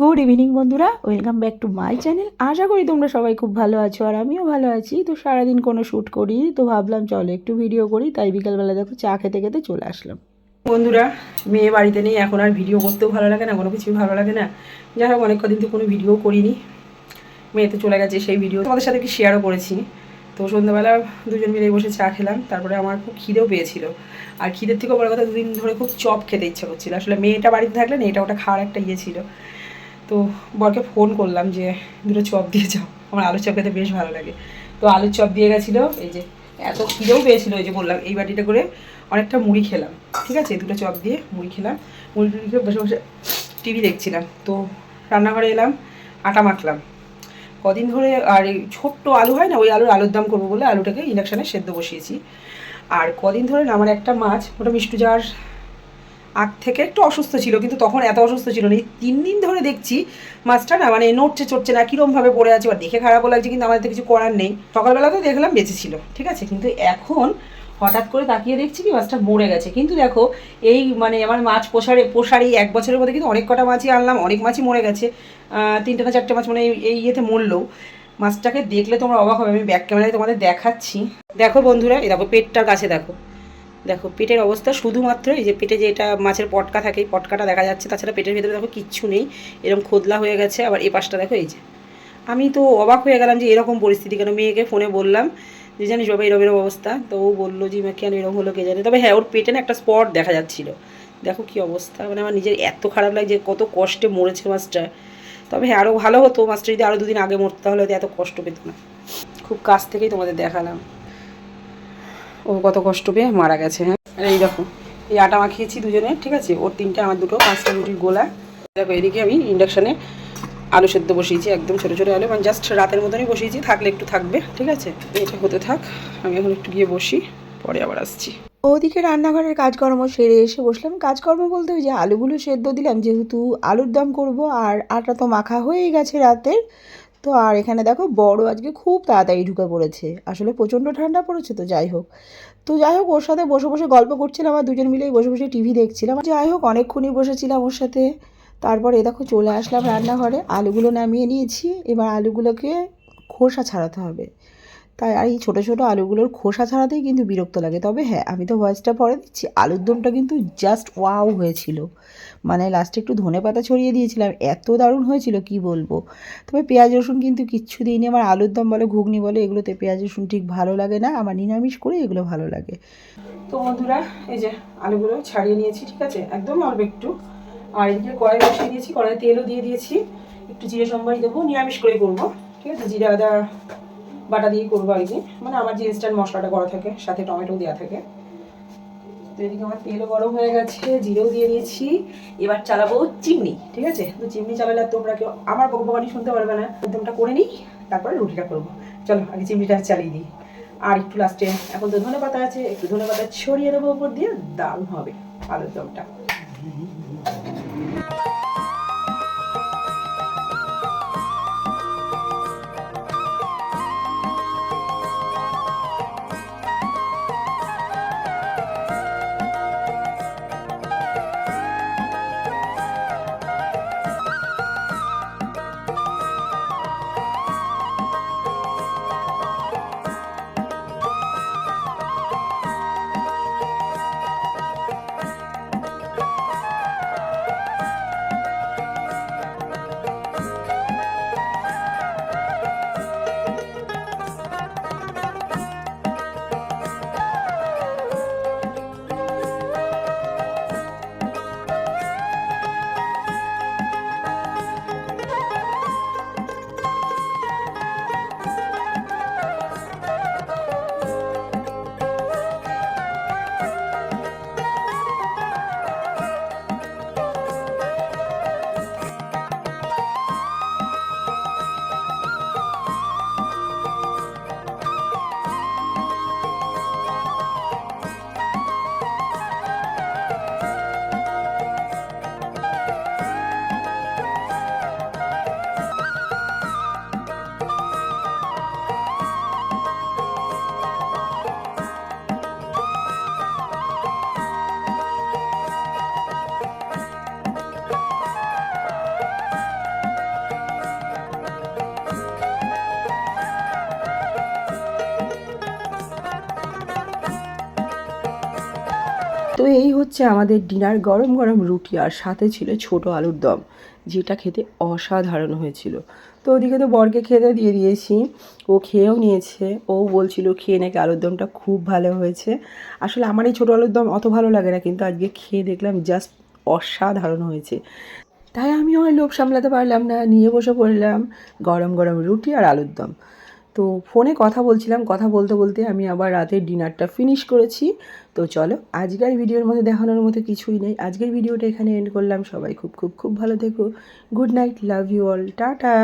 Good evening বন্ধুরা। Welcome back to my channel আশা করি তোমরা সবাই খুব ভালো আছো আর আমিও ভালো আছি। তো সারাদিন কোনো শ্যুট করি তো ভাবলাম চলো একটু ভিডিও করি। তাই বিকালবেলা দেখো চা খেতে খেতে চলে আসলাম। বন্ধুরা, মেয়ে বাড়িতে নেই, এখন আর ভিডিও করতেও ভালো লাগে না, কোনো কিছুই ভালো লাগে না। যাই হোক, অনেক কদিন তো কোনো ভিডিও করিনি। মেয়ে তো চলে গেছে, সেই ভিডিও তোমাদের সাথে কি শেয়ারও করেছি। তো সন্ধ্যাবেলা দুজন মিলে বসে চা খেলাম, তারপরে আমার খুব খিদেও পেয়েছিল। আর খিদের থেকেও বড় কথা, দুদিন ধরে খুব চপ খেতে ইচ্ছা করছিল। আসলে মেয়েটা বাড়িতে থাকলে না, এটা ওটা খাওয়ার একটা ইয়ে ছিল। তো বরকে ফোন করলাম যে, দুটো চপ দিয়ে যাও। আমার আলুর চপ খেতে বেশ ভালো লাগে। তো আলুর চপ দিয়ে গেছিল, এই যে এত খিদেও পেয়েছিলো, এই যে বললাম, এই বাটিটা করে অনেকটা মুড়ি খেলাম, ঠিক আছে? দুটো চপ দিয়ে মুড়ি খেলাম, মুড়ি টুড়ি খেয়ে বসে বসে টিভি দেখছিলাম। তো রান্নাঘরে এলাম, আটা মাখলাম। কদিন ধরে আর এই ছোট্ট আলু হয় না, ওই আলুর আলুর দাম করব বলে আলুটাকে ইন্ডাকশানে সেদ্ধ বসিয়েছি। আর কদিন ধরে না, আমার একটা মাছ, ওটা মিষ্টু যাওয়ার আগ থেকে একটু অসুস্থ ছিল, কিন্তু তখন এত অসুস্থ ছিল না। এই তিন দিন ধরে দেখছি মাছটা না মানে নড়ছে চড়ছে না, কীরমভাবে পড়ে আছে, বা দেখে খারাপও লাগছে, কিন্তু আমাদের কিছু করার নেই। সকালবেলা তো দেখলাম বেঁচে ছিল, ঠিক আছে? কিন্তু এখন হঠাৎ করে তাকিয়ে দেখছি কি মাছটা মরে গেছে। কিন্তু দেখো, এই মানে আমার মাছ পোষারে, পোষারি এক বছরের মধ্যে কিন্তু অনেক কটা মাছই আনলাম, অনেক মাছই মরে গেছে। তিনটে না চারটে মাছ মানে এই- ইয়েতে মরলো। মাছটাকে দেখলে তোমরা অবাক হবে, আমি ব্যাক ক্যামেরায় তোমাদের দেখাচ্ছি। দেখো বন্ধুরা, এই দেখো পেটটার কাছে দেখো। দেখো, পেটের অবস্থা শুধুমাত্র এই যে পেটে যে এটা মাছের পটকা থাকে পটকাটা দেখা যাচ্ছে, তাছাড়া পেটের ভিতরে দেখো কিচ্ছু নেই এরকম খোদলা হয়ে গেছে, আবার এ পাশটা দেখো এই যে। আমি তো অবাক হয়ে গেলাম যে এরকম পরিস্থিতি কেন? মেয়েকে ফোনে বললাম যে, জানিস বাবা এরকম এরকম অবস্থা? তো ও বলল যে কেন এরকম হলো কে জানে? তবে হ্যাঁ ওর পেটে না একটা স্পট দেখা যাচ্ছিল। দেখো কি অবস্থা মানে আমার নিজের এত খারাপ লাগছে কত কষ্টে মরেছে মাছটা। তবে হ্যাঁ আরও ভালো হতো, মাছটা যদি আরও দুদিন আগে মরতে, তাহলে এত কষ্ট পেত না। খুব কাছ থেকেই তোমাদের দেখালাম। ও কত কষ্ট পেয়ে মারা গেছে হ্যাঁ? আর এই দেখো, এই আটা মাখিয়েছি দুজনে, ঠিক আছে? ওর তিনটে, আমার দুটো, পাঁচটা রুটির গোলা। দেখো, এদিকে আমি ইন্ডাকশানে আলু সেদ্ধ বসিয়েছি, একদম ছোটো ছোটো আলু মানে জাস্ট রাতের মতনই বসিয়েছি, থাকলে একটু থাকবে, ঠিক আছে? এটা হতে থাক, আমি এখন একটু গিয়ে বসি, পরে আবার আসছি। ওদিকে রান্নাঘরের কাজকর্ম সেরে এসে বসলাম। কাজকর্ম বলতে ওই যে আলুগুলো সেদ্ধ দিলাম, যেহেতু আলুর দম করব, আর আটা তো মাখা হয়েই গেছে রাতের। তো আর এখানে দেখো বড় আজকে খুব তাড়াতাড়ি ঢুকে পড়েছে। আসলে প্রচণ্ড ঠান্ডা পড়েছে তো যাই হোক। তো যাই হোক, ওর সাথে বসে বসে গল্প করছিলাম আর দুজন মিলেই বসে বসে টিভি দেখছিলাম। যাই হোক, অনেকক্ষণই বসেছিলাম ওর সাথে। তারপর এ দেখো চলে আসলাম রান্নাঘরে। আলুগুলো নামিয়ে নিয়েছি। এবার আলুগুলোকে খোসা ছাড়াতে হবে। তাই আর এই ছোটো ছোটো আলুগুলোর খোসা ছাড়াতেই কিন্তু বিরক্ত লাগে। তবে হ্যাঁ আমি তো ভয়েসটা পরে দিচ্ছি, আলুর দমটা কিন্তু জাস্ট ওয়াও হয়েছিল। মানে লাস্টে একটু ধনে পাতা ছড়িয়ে দিয়েছিলাম, এত দারুণ হয়েছিল, কি বলব? তবে পেঁয়াজ, রসুন কিন্তু কিচ্ছু দিইনি, আমার আলুর দম বলে, ঘুগনি বলে, এগুলোতে পেঁয়াজ, রসুন ঠিক ভালো লাগে না, আমার নিরামিষ করে এগুলো ভালো লাগে। তো বন্ধুরা, এই যে আলুগুলো ছাড়িয়ে নিয়েছি, ঠিক আছে? একদম অল্প একটু। আর এদিকে কড়াই বসিয়ে দিয়েছি কড়াই তেলও দিয়ে দিয়েছি। একটু জিরে সম্বাই দেবো, নিরামিষ করে করব। ঠিক আছে? জিরা, আদা বাটা দিয়ে করব আর কি। মানে আমার যে ইনস্ট্যান্ট মশলাটা করা থাকে, সাথে টমেটো দেওয়া থাকে। তো এদিকে আমার তেলও গরম হয়ে গেছে, জিরেও দিয়ে দিয়েছি। এবার চালাবো চিমনি, ঠিক আছে? তো চিমনি চালালে তোমরা কেউ আমার বকবকানি শুনতে পারবে না। একদমটা করে নিই, তারপরে রুটিটা করব। চলো, আগে চিমনিটা চালিয়ে দিই। আর একটু লাস্টে এখন তো ধনে পাতা আছে, একটু ধনে পাতা ছড়িয়ে দেবো উপর দিয়ে, দারুণ হবে আলুর দমটা। তো এই হচ্ছে আমাদের ডিনার গরম গরম রুটি আর সাথে ছিল ছোট আলুর দম, যেটা খেতে অসাধারণ হয়েছিল। তো ওদিকে তো বরকে খেতে দিয়ে দিয়েছি, ও খেয়েও নিয়েছে, ও বলছিল খেয়ে নাকি আলুর দমটা খুব ভালো হয়েছে। আসলে আমার এই ছোটো আলুর দম অত ভালো লাগে না, কিন্তু আজকে খেয়ে দেখলাম জাস্ট অসাধারণ হয়েছে। তাই আমিও লোভ সামলাতে পারলাম না, নিয়ে বসে পড়লাম গরম গরম রুটি আর আলুর দম। তো ফোনে কথা বলছিলাম, কথা বলতে বলতে আমি আবার রাতের ডিনারটা ফিনিশ করেছি। তো চলো, আজকের ভিডিওর মধ্যে দেখানোর মতো কিছুই নেই। আজকের ভিডিওটা এখানে এন্ড করলাম। সবাই খুব খুব খুব ভালো থেকো। Good night love you all tata!